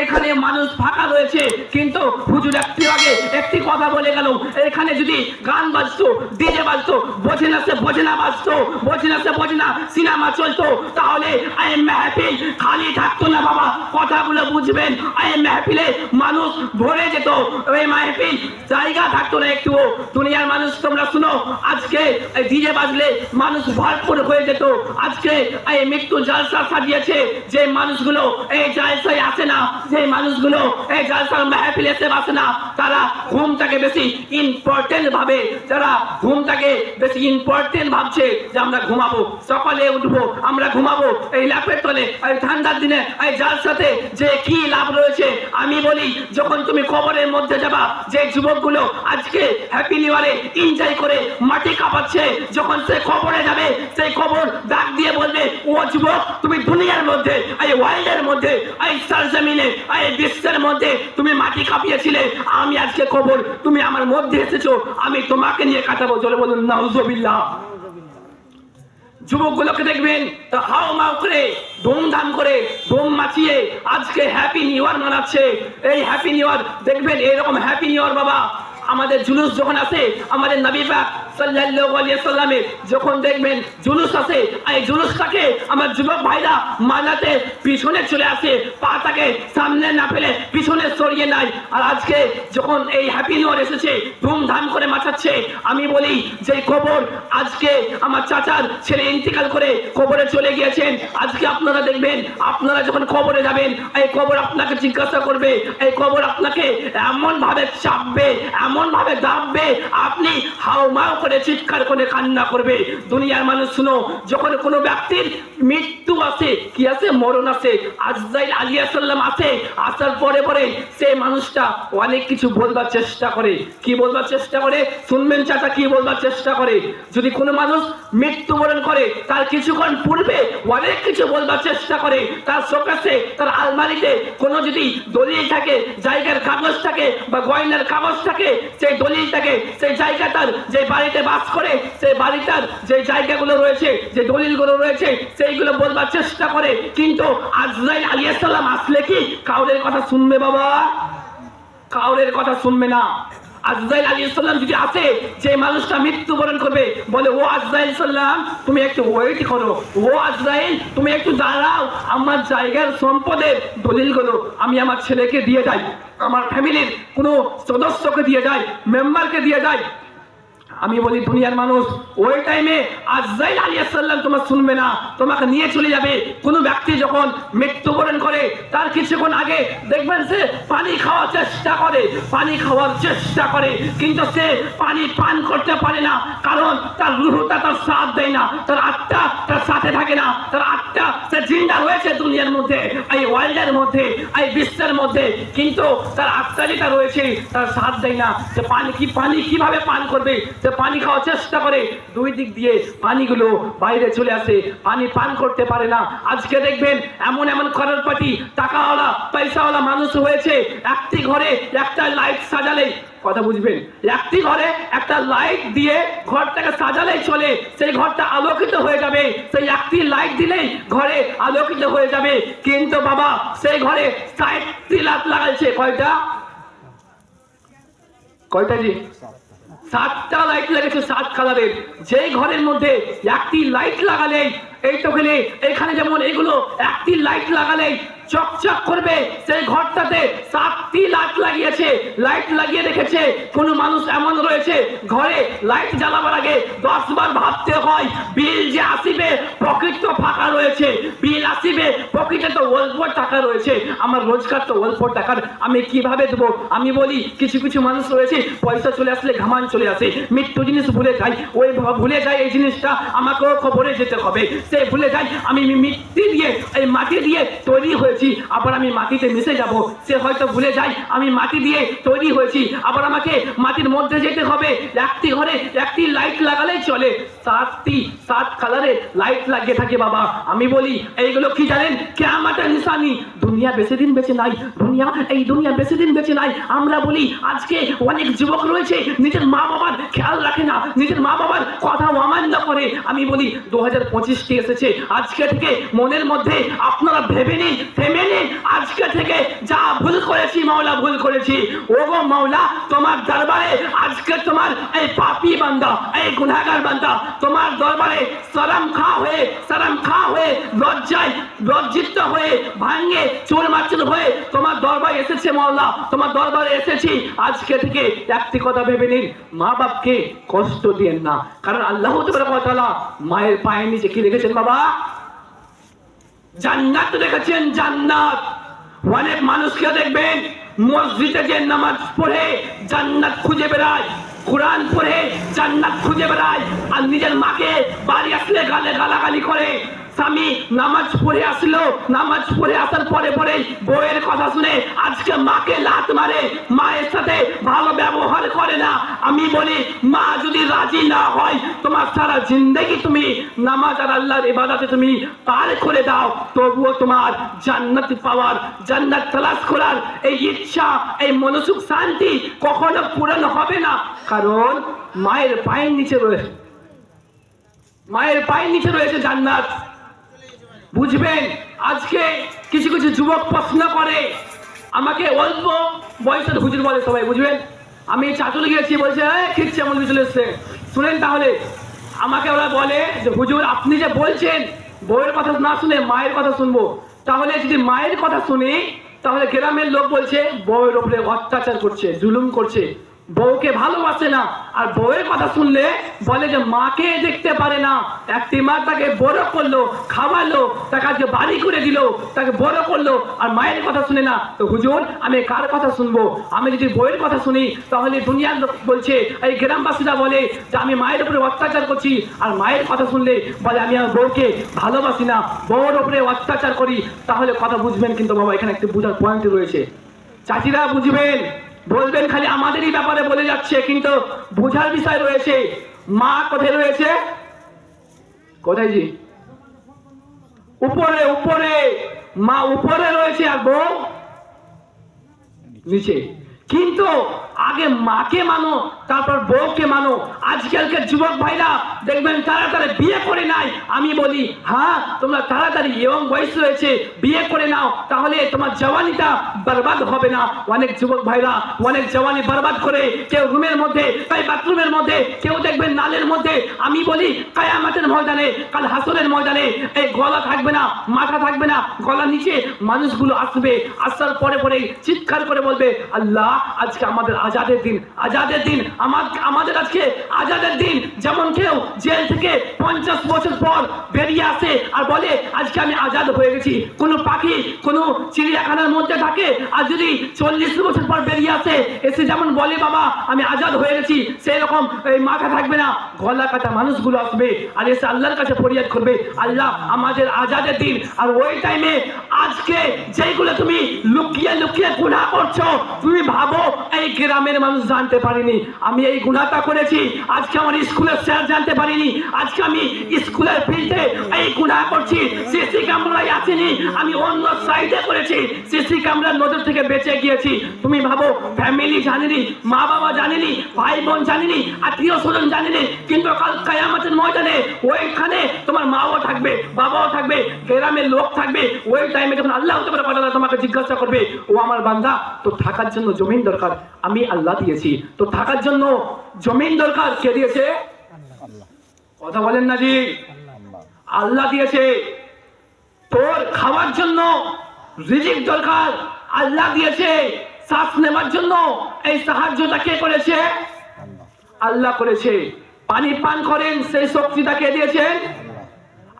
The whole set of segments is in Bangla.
এখানে মানুষ ফাঁকা রয়েছে। কিন্তু হুজুর একটু আগে একটি কথা বলে গেল। এখানে যদি গান বাজতো, ডিজে বাজতো, বোঝে না সে বোঝে না বাজতো, বোঝে না সে বোঝে না সিনেমা চলতো, তাহলে আই মেহফিল খালি থাকতো না বাবা। কথাগুলো বুঝবেন, আই মেহফিলে মানুষ ভরে যেত। ওই মেহফিল জায়গা থাকতো না একটুও। দুনিয়ার মানুষ তোমরা শুনো, আজকে ডিজে বাজলে মানুষ ভরপুর হয়ে যেত। আজকে এই মৃত্যু জালসা সাজিয়েছে, যে মানুষগুলো এই জালসায় আসে না। যে মানুষগুলো এই জালসার মেহফিলে এসে আসে না, তারা ঘুমটাকে বেশি ইম্পর্টেন্ট ভাবে যারা ঘুমটাকে বেশি ইম্পর্টেন্ট ভাবছে যে আমরা ঘুমাবো। সকালে উঠবো, আমরা ঘুমাবো। এই ল্যাপের তলে, এই ঠান্ডার দিনে, এই জালসাতে যে কি লাভ রয়েছে, আমি বলি, যখন তুমি কবরের মধ্যে যাবা, যে যুবকগুলো আজকে হ্যাপি নিউ ইয়ারে এনজয় করে মাটি কাঁপাচ্ছে, যখন সে কবরে যাবে, সেই কবর ডাক দিয়ে বলবে, ও যুবক, তুমি দুনিয়ার মধ্যে, এই ওয়ার্ল্ডের মধ্যে, এই সরজমিনে এই বিশ্বের মধ্যে তুমি মাটি কাঁপিয়েছিলে, আমি আজকে কবর, তুমি আমার মধ্যে এসেছ, আমি তোমাকে নিয়ে কাটাবো। চলে বলুন, নাউজুবিল্লাহ। যুবকগুলোকে দেখবেন হাও মাও করে, ধুমধাম করে, ধুম মাচিয়ে আজকে হ্যাপি নিউ ইয়ার মানাচ্ছে। এই হ্যাপি নিউ ইয়ার দেখবেন, এরকম হ্যাপি নিউ ইয়ার বাবা, আমাদের জুলুস যখন আসে, আমাদের নবী পাক সাল্লামের যখন দেখবেন জুলুস আসে এই জুলুসটাকে আমার যুবক ভাইরা মানাতে পিছনে চলে আসে পাটাকে সামনে না ফেলে, পিছনে সরিয়ে নাই আর আজকে যখন এই হ্যাপি নিউ এসেছে, ধুমধাম করে মাচাচ্ছে, আমি বলি যে খবর আজকে আমার চাচার ছেলে ইন্তিকাল করে কবরে চলে গিয়েছেন। আজকে আপনারা দেখবেন, আপনারা যখন কবরে যাবেন, এই কবর আপনাকে জিজ্ঞাসা করবে, এই কবর আপনাকে এমন ভাবে চাপবে এমন ভাবে দাববে, আপনি হাও মাও করে চিৎকার করে কান্না করবে। দুনিয়ার মানুষ, শুনো, যখন কোনো ব্যক্তির মৃত্যু আসে, কি আছে মরণ আসে। আজরাইল আলিয়া সাল্লাম আসে, আসার পরে পরে সে মানুষটা অনেক কিছু বলবার চেষ্টা করে। কি বলবার চেষ্টা করে? শুনবেন চাচা, কি বলবার চেষ্টা করে? যদি কোনো মানুষ মৃত্যুবরণ করে, তার কিছুক্ষণ পূর্বে অনেক কিছু বলবার চেষ্টা করে, তার শোকাসে, তার আলমারিতে কোনো যদি দলিল থাকে, জায়গার কাগজ থাকে বা গয়নার কাগজ থাকে, সেই দলিল থাকে, সেই জায়গাটার যে বাড়িতে বাস করে সেই বাড়িটার যে জায়গাগুলো রয়েছে, যে দলিলগুলো রয়েছে, সেইগুলো বলবার চেষ্টা করে। কিন্তু আজরাইল আলিয়া সাল্লাম আসলে কি? কাউরের কথা শুনবে বাবা? কাউরের কথা শুনবে না। আজরাইল আলী যদি আসে, যে মানুষটা মৃত্যুবরণ করবে, বলে, ও আজরাইল সাল্লাম তুমি একটু ওয়েট করো। ও আজরাইল, তুমি একটু দাঁড়াও। আমার জায়গার সম্পদের দলিলগুলো আমি আমার ছেলেকে দিয়ে যাই। আমার ফ্যামিলির কোনো সদস্যকে দিয়ে যাই, মেম্বারকে দিয়ে যাই। আমি বলি, দুনিয়ার মানুষ, ওই টাইমে আজরাইল আলাইহিস সালাম তোমার শুনবে না। তোমাকে নিয়ে চলে যাবে। কোনো ব্যক্তি যখন মৃত্যুবরণ করে, তার কিছুক্ষণ আগে দেখবেন সে পানি খাওয়ার চেষ্টা করে, পানি খাওয়ার চেষ্টা করে। কিন্তু সে পানি পান করতে পারে না, কারণ তার রুহটা তার সাথ দেয় না, তার আত্মা তার সাথে থাকে না, তার আত্মা, সে জিন্দা রয়েছে দুনিয়ার মধ্যে, এই ওয়ার্ল্ডের মধ্যে, এই বিশ্বের মধ্যে। কিন্তু তার আত্মা যেটা রয়েছে, তার সাথ দেয় না। সে পানি কি, পানি কীভাবে পান করবে? সে পানি খাওয়ার চেষ্টা করে, দুই দিক দিয়ে পানিগুলো বাইরে চলে আসে। পানি পান করতে পারে না। আজকে দেখবেন এমন এমন খরচ পাটি টাকাওয়ালা, পয়সাওয়ালা মানুষ হয়েছে। একটি ঘরে একটা লাইট সাজালে কথা বুঝবেন, একটি ঘরে একটা লাইট দিয়ে ঘরটাকে সাজালেই চলে। সেই ঘরটা আলোকিত হয়ে যাবে। সেই একটি লাইট দিলেই ঘরে আলোকিত হয়ে যাবে। কিন্তু বাবা, সেই ঘরে ষাটটি লাইট লাগাইছে। কয়টা? কয়টা জি? সাতটা লাইট লেগেছে সাত কালারের যে ঘরের মধ্যে একটি লাইট লাগালেই, এই তো এখানে যেমন এগুলো, একটি লাইট লাগালেই চকচক করবে। সেই ঘরটাতে সাতটি লাইট লাগিয়েছে। লাইট লাগিয়ে রেখেছে কোনো মানুষ এমন রয়েছে। ঘরে লাইট জ্বালাবার আগে দশ বার ভাবতে হয়, বিল যে আসিবে পকেট তো ফাঁকা রয়েছে। বিল আসিবে পকেটে তো অল্প টাকা রয়েছে। আমার রোজগার তো অল্প টাকার, আমি কীভাবে দেবো? আমি বলি, কিছু কিছু মানুষ রয়েছে, পয়সা চলে আসলে ঘামান চলে আসে। মৃত্যু জিনিস ভুলে যাই, ওই ভুলে যায় এই জিনিসটা, আমাকেও খবরে যেতে হবে। সে ভুলে যায় আমি মৃত্যু দিয়ে, এই মাটি দিয়ে তৈরি হয়েছি। আবার আমি মাটিতে মিশে যাব। সে হয়তো ভুলে যায়, আমি মাটি দিয়ে তৈরি হয়েছি। আবার আমাকে মাটির মধ্যে যেতে হবে। একটি ঘরে একটি লাইট লাগালেই চলে। সাতটি, সাত কালারের লাইট লাগিয়ে থাকে বাবা। আমি বলি, এইগুলো কি জানেন? কেমন নিশানি। দুনিয়া বেশি দিন বেঁচে নাই। দুনিয়া, এই দুনিয়া বেশি দিন বেঁচে নাই। আমরা বলি, আজকে অনেক যুবক রয়েছে। নিজের মা বাবার খেয়াল রাখে না। নিজের মা বাবার কথা অমান্য করে। আমি বলি, দু হাজার পঁচিশটি এসেছে। আজকে থেকে মনের মধ্যে আপনারা ভেবে নিন ফেমিনিন আজকে থেকে যা ভুল করেছি, মাওলা ভুল করেছি। মাওলা, তোমার দরবারে আজকে তোমার এই পাপি বান্দা, এই বান্দা, তোমার দরবারে সরম খা হয়ে সরম খা হয়ে, লজ্জায় লজ্জিত হয়ে চোর মাচুর হয়ে তোমার দরবারে এসেছে মাওলা, তোমার দরবারে এসেছি। আজকে থেকে একটি কথা ভেবে নিন, মা বাপকে কষ্ট দিয়েন না। কারণ আল্লাহ তাআলা মায়ের পায়ে নিচে কি রেখেছেন বাবা? জান্নাত দেখেছেন, জান্নাত। অনেক মানুষকে দেখবেন, মসজিদে যে নামাজ পড়ে, জান্নাত খুঁজে বেড়ায়, কোরআন পড়ে, জান্নাত খুঁজে বেড়ায়, আর নিজের মাকে বাড়ি আসলে গালে গালাগালি করে। স্বামী নামাজ পড়ে আসলো। নামাজ পড়ে আসার পরে পরে বউয়ের কথা শুনে আজকে মাকে লাত মারে, মায়ের সাথে ভালো ব্যবহার করে না। আমি বলি, মা, যদি রাজি না হয়, তোমার সারা জিন্দগি তুমি নামাজ আর আল্লাহর ইবাদতে তুমি পার করে দাও। তবুও তোমার জান্নাত পাওয়ার, জান্নাত তালাশ করার এই ইচ্ছা, এই মনসুখ শান্তি কখনো পূরণ হবে না। কারণ মায়ের পায়ের নিচে রয়েছে মায়ের পায়ের নিচে রয়েছে জান্নাত। বুঝবেন, আজকে কিছু কিছু যুবক প্রশ্ন করে। আমাকে অল্প বয়সের হুজুর বলে সবাই, বুঝবেন? আমি চাতুল গিয়েছি, বলছে খিচ্ছে আমার চলে এসছে। শুনেন তাহলে, আমাকে ওরা বলে যে, হুজুর, আপনি যে বলছেন, বউয়ের কথা না শুনে মায়ের কথা শুনব। তাহলে যদি মায়ের কথা শুনি, তাহলে গ্রামের লোক বলছে, বউয়ের ওপরে অত্যাচার করছে, জুলুম করছে। বউকে ভালোবাসে না। আর বউয়ের কথা শুনলে বলে যে, মাকে দেখতে পারে না। একটি মা তাকে বড় করল, খাওয়ালো, তাকে আজকে বাড়ি করে দিল, তাকে বড় করল। আর মায়ের কথা শুনে না, তো হুজুর, আমি কার কথা শুনব? আমি যদি বউয়ের কথা শুনি, তাহলে দুনিয়ার লোক বলছে, এই গ্রামবাসীরা বলে যে, আমি মায়ের উপরে অত্যাচার করছি। আর মায়ের কথা শুনলে বলে, আমি আমার বউকে ভালোবাসি না, বউর উপরে অত্যাচার করি। তাহলে কথা বুঝবেন কিন্তু বাবা, এখানে একটি বুঝার পয়েন্ট রয়েছে। চাচিরা বুঝবেন? বলবেন খালি আমাদেরই ব্যাপারে বলে যাচ্ছে, কিন্তু বোঝার বিষয় রয়েছে, মা কোথায় রয়েছে? কোথায় জি? উপরে উপরে, মা উপরে রয়েছে আর বউ নিচে। কিন্তু আগে মাকে মানো, তারপর বউকে মানো। আজকালকার যুবক ভাইরা দেখবেন তাড়াতাড়ি বিয়ে করে নাই। আমি বলি হ্যাঁ তোমরা তাড়াতাড়ি এবং বয়স রয়েছে বিয়ে করে নাও, তাহলে তোমার জওয়ানিটা বরবাদ হবে না। অনেক যুবক ভাইরা, অনেক জওয়ানি বরবাদ করে, কেউ রুমের মধ্যে তাই বাথরুমের মধ্যে, কেউ দেখবেন নালের মধ্যে। আমি বলি, কায়ামাতের ময়দানে, কাল হাসনের ময়দানে এই গলা থাকবে না, মাথা থাকবে না গলা নিচে মানুষগুলো আসবে। আসার পরে পরে চিৎকার করে বলবে, আল্লাহ, আজকে আমাদের আজাদের দিন আজাদের দিন। আমার আমাদের আজকে আজাদের দিন। যেমন কেউ জেল থেকে পঞ্চাশ বছর পর বেরিয়ে আসে আর বলে, আজকে আমি আজাদ হয়ে গেছি। কোনো পাখি, কোনো চিড়িয়াখানার মধ্যে থাকে আর যদি চল্লিশ বছর পর বেরিয়ে আসে, এসে যেমন বলে, বাবা, আমি আজাদ হয়ে গেছি। সেই রকম এই মাথা থাকবে না। গলা কাটা মানুষগুলো আসবে আর এসে আল্লাহর কাছে ফরিয়াদ করবে, আল্লাহ, আমাদের আজাদের দিন। আর ওই টাইমে আজকে যেগুলো তুমি লুকিয়ে লুকিয়ে গুণা করছ, তুমি ভাবো, এই গ্রামের মানুষ জানতে পারিনি। আমি এই গুণাটা করেছি, আজকে আমার স্কুলের স্যার জানতে পারিনি। আজকে আমি স্কুলের ফিল্ডে এই গুণা করছি, সিসি ক্যামেরায় আসেনি আমি অন্য সাইডে করেছি, সিসি ক্যামেরার নজর থেকে বেঁচে গিয়েছি। তুমি ভাবো ফ্যামিলি জানেনি মা বাবা জানেনি ভাই বোন জানেনি আত্মীয় স্বজন জানেনি, কিন্তু কাল কায়ামাতের ময়দানে ওইখানে তোমার মাও থাকবে, বাবাও থাকবে, গ্রামের লোক থাকবে, ওই টাইমে যখন আল্লাহ হতে পারে তোমাকে জিজ্ঞাসা করবে, ও আমার বান্দা তো থাকার জন্য জমিন দরকার, আমি আল্লাহ দিয়েছি। তো থাকার জন্য জমিন দরকার। কে দিয়েছে? কথা বলেন না জি। আল্লাহ দিয়েছে। তোর খাওয়ার জন্য রিজিক দরকার। আল্লাহ দিয়েছে। শ্বাস নেওয়ার জন্য। এই সাহায্যটা কে করেছে? আল্লাহ করেছে। পানি পান করেন, সেই শক্তিটা কে দিয়েছেন?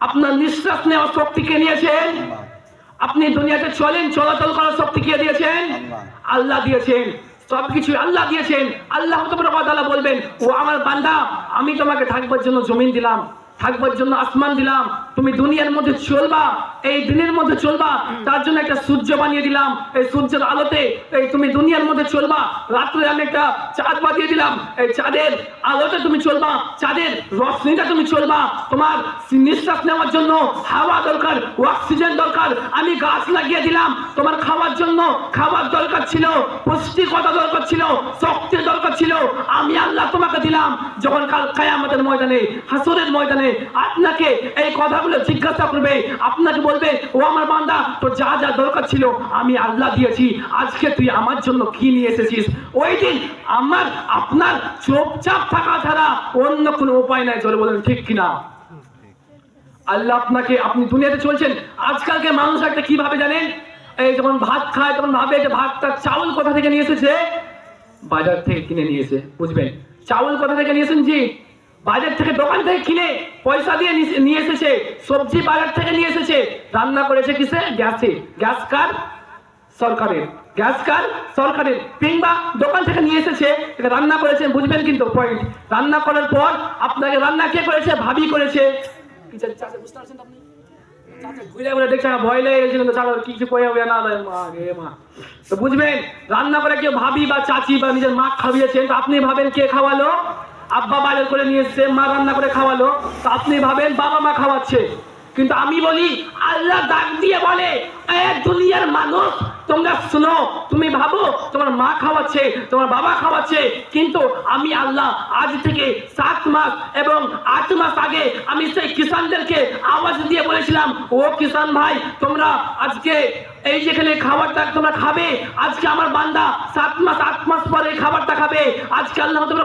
আপনার নিঃশ্বাস নেওয়ার শক্তি কে নিয়েছেন? আপনি দুনিয়াতে চলেন, চলাচল করার শক্তি কে দিয়েছেন? আল্লাহ দিয়েছেন। সবকিছু আল্লাহ দিয়েছেন। আল্লাহ তাআলা বলবেন, ও আমার বান্দা, আমি তোমাকে থাকবার জন্য জমিন দিলাম, থাকবার জন্য আসমান দিলাম তুমি দুনিয়ার মধ্যে চলবা, এই দিনের মধ্যে চলবা। তার জন্য একটা সূর্য বানিয়ে দিলাম। এই সূর্যের আলোতে এই তুমি দুনিয়ার মধ্যে চলবা। রাত্রে আমি একটা চাঁদ বানিয়ে দিলাম। এই চাঁদের আলোতে তুমি চলবা। চাঁদের রশ্মিটা তুমি চলবা। তোমার নিঃশ্বাস নেওয়ার জন্য হাওয়া দরকার, অক্সিজেন দরকার। আমি গাছ লাগিয়ে দিলাম। তোমার খাওয়ার জন্য খাবার দরকার ছিল, পুষ্টিকতা দরকার ছিল, শক্তির দরকার ছিল। আমি আল্লাহ তোমাকে দিলাম। যখন কাল কায়ামতের ময়দানে, হাসরের ময়দানে আপনাকে এই কথা কথাগুলো জিজ্ঞাসা করবে, আপনাকে বলবে, ও আমার বান্দা তো যা যা দরকার ছিল, আমি আল্লাহ দিয়েছি। আজকে তুই আমার জন্য কি নিয়ে এসেছিস? ওই দিন আমার, আপনার চুপচাপ থাকা ছাড়া অন্য কোনো উপায় নাই চলে বলেন, ঠিক কিনা আল্লাহ আপনাকে, আপনি দুনিয়াতে চলছেন। আজকালকে মানুষ একটা কীভাবে জানেন? এই যখন ভাত খায়, তখন ভাবে যে ভাতটা চাউল কোথা থেকে নিয়ে এসেছে? বাজার থেকে কিনে নিয়েছে বুঝবেন? চাউল কোথা থেকে নিয়েছেন জি? বাজার থেকে দোকান থেকে কিনে পয়সা দিয়ে নিয়ে- এসেছে, সবজি বাজার থেকে নিয়ে এসেছে, রান্না করেছে কিসে? গ্যাসে। গ্যাস কার? সরকারের। গ্যাস কার? সরকারের। কিংবা দোকান থেকে নিয়ে এসেছে রান্না করেছেন বুঝবেন কিন্তু পয়েন্ট রান্না করার পর আপনাকে রান্না কে করেছে? ভাবি করেছে। বুঝবেন, রান্না করে কেউ ভাবি বা চাচি বা নিজের মা আপনি ভাবেন কে খাওয়ালো? আব্বা বাজার করে নিয়ে এসছে, মা রান্না করে খাওয়ালো। তো আপনি ভাবেন বাবা মা খাওয়াচ্ছে। কিন্তু আমি বলি, আল্লাহ ডাক দিয়ে বলে দুনিয়ার মানুষ, তোমরা শুনো, তুমি ভাবো, তোমার মা খাওয়াচ্ছে, তোমার বাবা খাওয়াচ্ছে। কিন্তু আমি আল্লাহ আজ থেকে সাত মাস এবং আট মাস আগে আমি সেই কিষানদেরকে আওয়াজ দিয়ে বলেছিলাম, ও কিষান ভাই, তোমরা আজকে এই যেখানে খাবারটা তোমরা খাবে, আজকে আমার বান্দা সাত মাস, আট মাস পরে খাবারটা খাবে। আজকে আল্লাহ তোমরা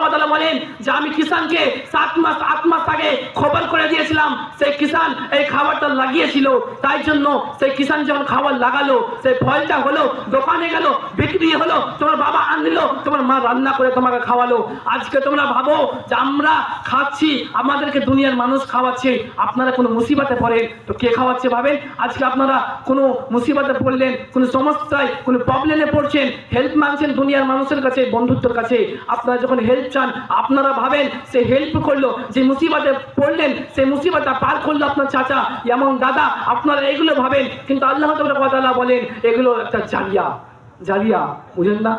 কথা বলেন যে আমি কিষানকে সাত মাস আট মাস আগে খবর করে দিয়েছিলাম, সেই কিষান এই খাবারটা লাগিয়েছিল। তাই জন্য সেই কিষান যখন খাবার লাগালো, সেই ফলটা হলো, দোকানে গেল, বিক্রি হলো, তোমার বাবা আনলো, তোমার মা রান্না করে তোমাকে খাওয়ালো। আজকে তোমরা ভাবো যে আমরা খাচ্ছি, আমাদেরকে দুনিয়ার মানুষ খাওয়াচ্ছে, আপনারা কোনো মুসিবতে পড়েন। তো কে খাওয়াচ্ছে ভাবেন? আজকে আপনারা কোনো মুসিবতে পড়লেন, কোনো সমস্যায়, কোনো প্রবলেমে পড়ছেন হেল্প মাংছেন দুনিয়ার মানুষের কাছে, বন্ধুত্বের কাছে। আপনারা যখন হেল্প চান, আপনারা ভাবেন, সে হেল্প করল, যে মুসিবতে পড়লেন সেই মুসিবতটা পার করল আপনার চাচা, এমন দাদা আপনারা এগুলো ভাবেন। কিন্তু আল্লাহ কথা বলেন, এগুলো একটা জারিয়া জারিয়া বুঝেন না?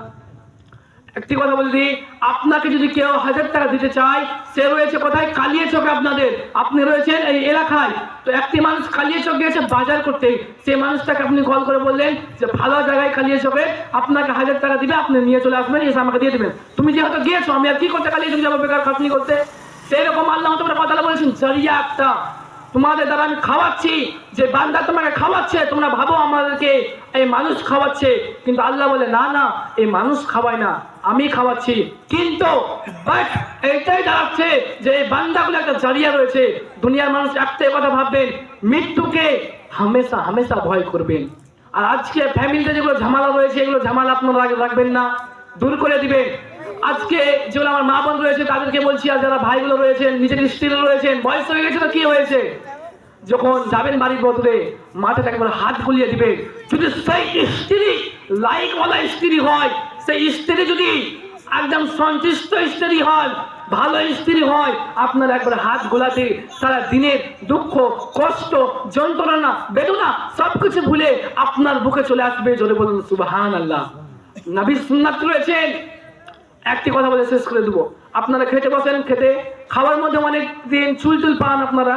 একটি কথা বলে দিই, আপনাকে যদি কেউ হাজার টাকা দিতে চায়, সে রয়েছে কোথায়? কালিয়ে চোখে আপনাদের। আপনি রয়েছেন এই এলাকায়। তো একটি মানুষ কালিয়ে চোখ গিয়েছে বাজার করতে। সেই মানুষটাকে আপনি কল করে বললেন যে, ভালো জায়গায় কালিয়ে চোখে আপনাকে হাজার টাকা দিবে, আপনি নিয়ে চলে আসবেন, এসে আমাকে দিয়ে দেবেন। তুমি যেহেতু গিয়েছো, আমি আর কি করতে কালিয়ে চোখ যাব? বেকার খাটনি করতে। সেরকম আল্লাহ তোমরা কথা বলেছেন, জরিয়া একটা। তোমাদের দ্বারা আমি খাওয়াচ্ছি, যে বান্দা তোমাকে খাওয়াচ্ছে, তোমরা ভাবো আমাদেরকে এই মানুষ খাওয়াচ্ছে, কিন্তু আল্লাহ বলে, না না, এই মানুষ খাওয়ায় না, আমি খাওয়াচ্ছি। কিন্তু বাট এইটাই দাঁড়াচ্ছে যে এই বান্দাগুলো একটা জারিয়া রয়েছে। দুনিয়ার মানুষ একটাই কথা ভাববেন, মৃত্যুকে হামেশা হামেশা ভয় করবেন। আর আজকে ফ্যামিলিতে যেগুলো ঝামেলা রয়েছে, এগুলো ঝামেলা আপনারা রাখবেন না, দূর করে দিবেন। আজকে যেগুলো আমার মা বোন রয়েছে, তাদেরকে বলছি, আর যারা ভাইগুলো রয়েছেন নিজের স্ত্রী রয়েছেন বয়স হয়ে গেছে তো কি হয়েছে? যখন যাবেন বাড়ির বদলে মাথাটা একেবারে হাত গুলিয়ে দিবে। যদি সেই স্ত্রী লাইকওয়ালা স্ত্রী হয়, সেই স্ত্রী যদি একদম সন্তুষ্ট স্ত্রী হয়, ভালো স্ত্রী হয়, আপনার একবার হাত গোলাতে সারা দিনের দুঃখ, কষ্ট, যন্ত্রণা, বেদনা সবকিছু ভুলে আপনার বুকে চলে আসবে। জোরে বলুন সুবাহান আল্লাহ নবী সুন্নাত রয়েছেন। একটি কথা বলে শেষ করে দেবো। আপনারা খেতে বসেন, খেতে। খাওয়ার মধ্যে অনেক দিন চুল চুল পান আপনারা।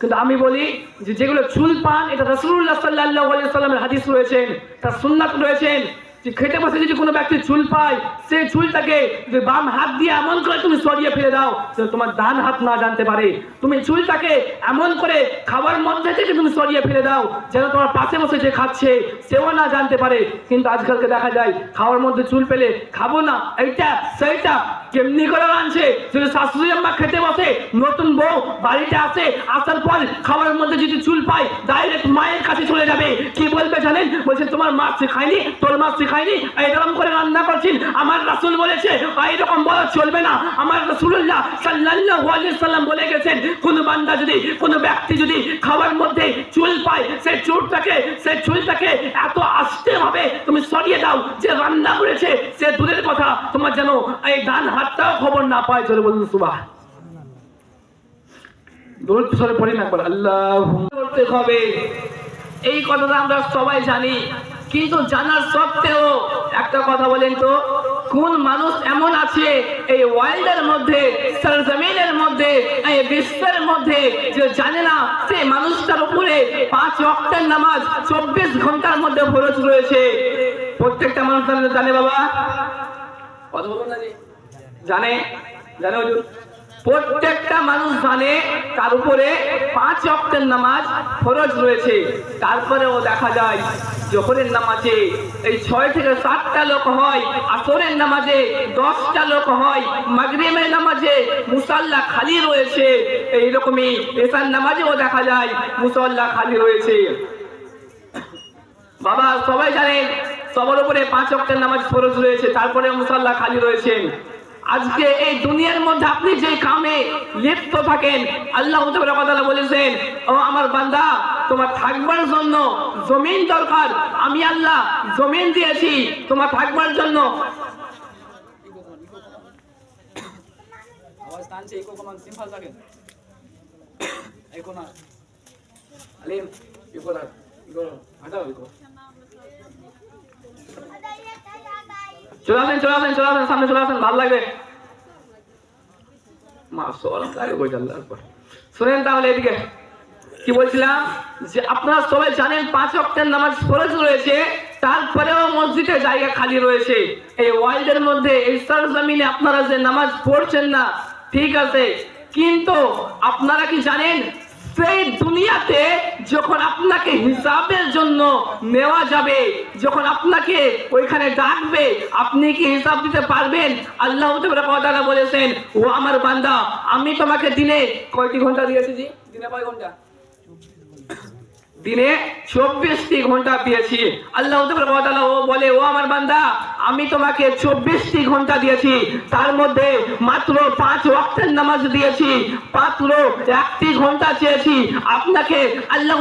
কিন্তু আমি বলি যে যেগুলো চুল পান, এটা রসুল্লাহ সাল্লাহ সাল্লামের হাদিস রয়েছেন তার সুন্নাত রয়েছেন যে খেতে বসে যদি কোনো ব্যক্তি চুল পায় সেই চুলটাকে যে বাম হাত দিয়ে এমন করে তুমি সরিয়ে ফেলে দাও যে তোমার ডান হাত না জানতে পারে। তুমি চুলটাকে এমন করে খাবার মধ্যে থেকে তুমি সরিয়ে ফেলে দাও, যেন তোমার পাশে বসে যে খাচ্ছে, সেও না জানতে পারে। কিন্তু আজকালকে দেখা যায়, খাওয়ার মধ্যে চুল পেলে খাব না, এইটা, সেইটা কেমনি করে আনছে? যদি শাশুড়ি আম্মা খেতে বসে নতুন বউ বাড়িতে আসে, আসার পর খাবারের মধ্যে যদি চুল পায় ডাইরেক্ট মায়ের কাছে চলে যাবে। কি বলবে জানেন? বলছে, তোমার মা শেখায়নি তোর মা শেখায়নি এইরকম করে রান্না করছেন? আমার রাসুল বলেছে এইরকম বলা চলবে না। আমার রাসুল্লাহ আলাইহি সাল্লাম বলে গেছেন, কোন বান্দা যদি, কোন ব্যক্তি যদি খাবার মধ্যে চুল পায় সেই চুলটাকে সেই চুলটাকে এত আস্তে ভাবে তুমি সরিয়ে দাও, যে রান্না করেছে, সে দূরের কথা। তোমার যেন এই ডান হাতটাও খবর না পায়। জোরে বলুন সুবাহ দূর না আল্লাহ করতে হবে এই কথাটা আমরা সবাই জানি। কিন্তু জানার সত্ত্বেও একটা কথা বলেন তো, কোন মানুষ এমন আছে এই ওয়ার্ল্ডের মধ্যে, সরজমিনের মধ্যে, এই বিশ্বের মধ্যে যে জানে না সে মানুষটার উপরে পাঁচ অক্টের নামাজ চব্বিশ ঘণ্টার মধ্যে ফরজ রয়েছে। প্রত্যেকটা মানুষ জানে- বাবা? কথা বলুন জানে? জানে? প্রত্যেকটা মানুষ জানে তার উপরে পাঁচ অক্টের নামাজ ফরজ রয়েছে। তারপরেও দেখা যায়, জোহরের নামাজে এই ছয় থেকে সাতটা লোক হয়, আসরের নামাজে দশটা লোক হয়, মাগরিবের নামাজে মুসাল্লা খালি রয়েছে। এই এইরকমই এসার নামাজেও দেখা যায়, মুসল্লা খালি রয়েছে। বাবা, সবাই জানেন সবার উপরে পাঁচ অক্টের নামাজ ফরজ রয়েছে তারপরে মুসাল্লা খালি রয়েছেন। আজকে এই দুনিয়ার মধ্যে আপনি যে কামে লিপ্ত থাকেন আল্লাহ তাআলা বলেছেন ও আমার বান্দা তোমার থাকবার জন্য জমিন দরকার। আমি আল্লাহ জমিন দিয়েছি তোমার থাকবার জন্য। আলিম চলে আসেন চলে আসেন চলে আসেন, সামনে চলে আসেন, ভালো লাগবে। শুনেন তাহলে এদিকে, কি বলছিলাম? যে আপনারা সবাই জানেন পাঁচ অক্টের নামাজ ফরজ রয়েছে, তারপরেও মসজিদে জায়গা খালি রয়েছে। এই ওয়ার্ল্ডের মধ্যে এই আপনারা যে নামাজ পড়ছেন না, ঠিক আছে, কিন্তু আপনারা কি জানেন? সেই দুনিয়াতে যখন আপনাকে হিসাবের জন্য নেওয়া যাবে, যখন আপনাকে ওইখানে ডাকবে, আপনি কি হিসাব দিতে পারবেন? আল্লাহ বলেছেন, ও আমার বান্দা, আমি তোমাকে দিনে কয়টি ঘণ্টা দিয়েছি জি? দিনে কয় ঘণ্টা? দিনে চব্বিশটি ঘণ্টা পেয়েছি আল্লাহ ও বলে, ও আমার বান্দা, আমি তোমাকে চব্বিশটি ঘণ্টা দিয়েছি। তার মধ্যে মাত্র পাঁচ ওয়াক্তের নামাজ দিয়েছি। মাত্র একটি ঘণ্টা চেয়েছি। আপনাকে আল্লাহ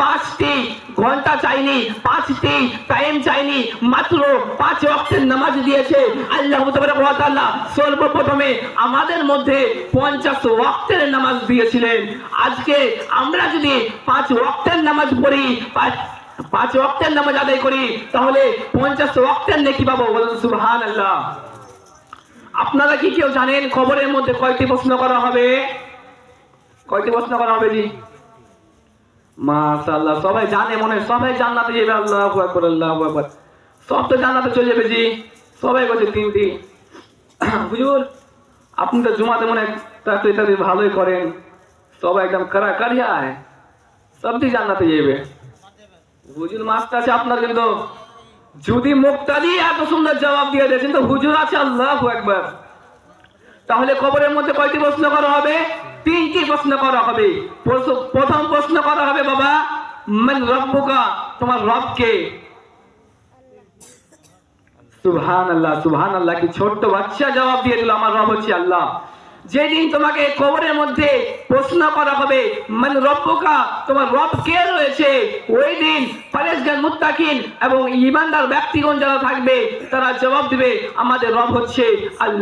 পাঁচটি ঘণ্টা চাইনি পাঁচটি টাইম চাইনি, মাত্র পাঁচ ওয়াক্তের নামাজ দিয়েছে। আল্লাহ সর্বপ্রথমে আমাদের মধ্যে পঞ্চাশ ওয়াক্তের নামাজ দিয়েছিলেন। আজকে আমরা যদি পাঁচ ওয়াক্তের নামাজ পড়ি, পাঁচ ওয়াক্তের নামাজ আদায় করি, তাহলে পঞ্চাশ ওয়াক্তের নেকি পাবো বলুন সুবহান আল্লাহ আপনারা কি কেউ জানেন খবরের মধ্যে কয়টি প্রশ্ন করা হবে? কয়টি প্রশ্ন করা হবে জি? মাশাআল্লাহ, সবাই জানে মনে সবাই জান্নাতে যাবে, আল্লাহু আকবার আল্লাহু আকবার। সব তো জান্নাতে চলে যাবে জি। সবাই বলছে তিনটি হুজুর, আপনি তো জুমাতে মনে তাতে তাদের ভালোই করেন। সবাই একদম করা কারিয়ায় সবটি জান্নাতে যাবে। হুজুর, মাস্টার আছে আপনার কিন্তু। যদি মুক্তা দিয়ে এত সুন্দর জবাব দিয়ে দিয়েছেন তো হুজুর আছে, আল্লাহ একবার তাহলে কবরের মধ্যে কয়টি প্রশ্ন করা হবে? তিনটি প্রশ্ন করা হবে। প্রথম প্রশ্ন করা হবে, বাবা রব্বুকা? তোমার রবকে। সুবহান আল্লাহ সুবহান আল্লাহ কি ছোট্ট বাচ্চা জবাব দিয়ে দিল আমার রব হচ্ছে আল্লাহ। যেদিন তোমাকে কবরের মধ্যে প্রশ্ন করা হবে মানে রব্বকা? তোমার রব কে রয়েছে? ওই দিন ফারেজগান মুত্তাকিন এবং ইমানদার ব্যক্তিগণ যারা থাকবে, তারা জবাব দিবে, আমাদের রব হচ্ছে আল্লাহ।